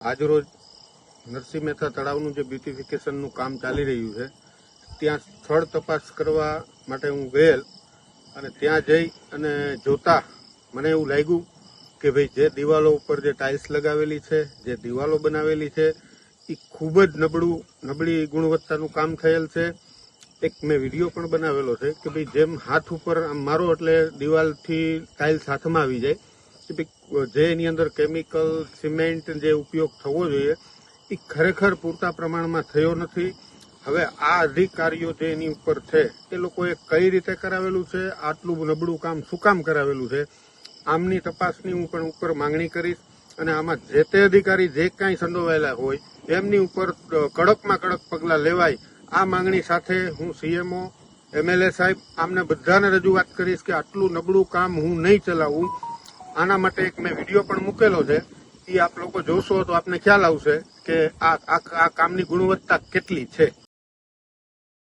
આજરોજ નરસિંહ મહેતા તળાવનું જે બ્યુટિફિકેશનનું કામ ચાલી રહ્યું છે, ત્યાં સ્થળ તપાસ કરવા માટે હું ગયેલ અને ત્યાં જઈ અને જોતા મને એવું લાગ્યું કે ભાઈ જે દિવાલો ઉપર જે ટાઇલ્સ લગાવેલી છે, જે દિવાલો બનાવેલી છે એ ખૂબ જ નબળું, નબળી ગુણવત્તાનું કામ થયેલ છે. એક મેં વીડિયો પણ બનાવેલો છે કે ભાઈ જેમ હાથ ઉપર આમ મારો એટલે દિવાલથી ટાઇલ્સ હાથમાં આવી જાય કે ભાઈ જે એની અંદર કેમિકલ સિમેન્ટ જે ઉપયોગ થવો જોઈએ, એ ખરેખર પૂરતા પ્રમાણમાં થયો નથી. હવે આ અધિકારીઓ જે એની ઉપર છે, એ લોકોએ કઈ રીતે કરાવેલું છે, આટલું નબળું કામ શું કામ કરાવેલું છે, આમની તપાસની હું પણ ઉપર માંગણી કરીશ. અને આમાં જે તે અધિકારી જે કાંઈ સંડોવાયેલા હોય, એમની ઉપર કડકમાં કડક પગલાં લેવાય. આ માંગણી સાથે હું સીએમઓ એમએલએ સાહેબ, આમને બધાને રજૂઆત કરીશ કે આટલું નબળું કામ હું નહીં ચલાવું. આના માટે એક મેં વીડિયો પણ મૂકેલો છે. એ આપ લોકો જોશો તો આપને ખ્યાલ આવશે કે આ આ કામની ગુણવત્તા કેટલી છે.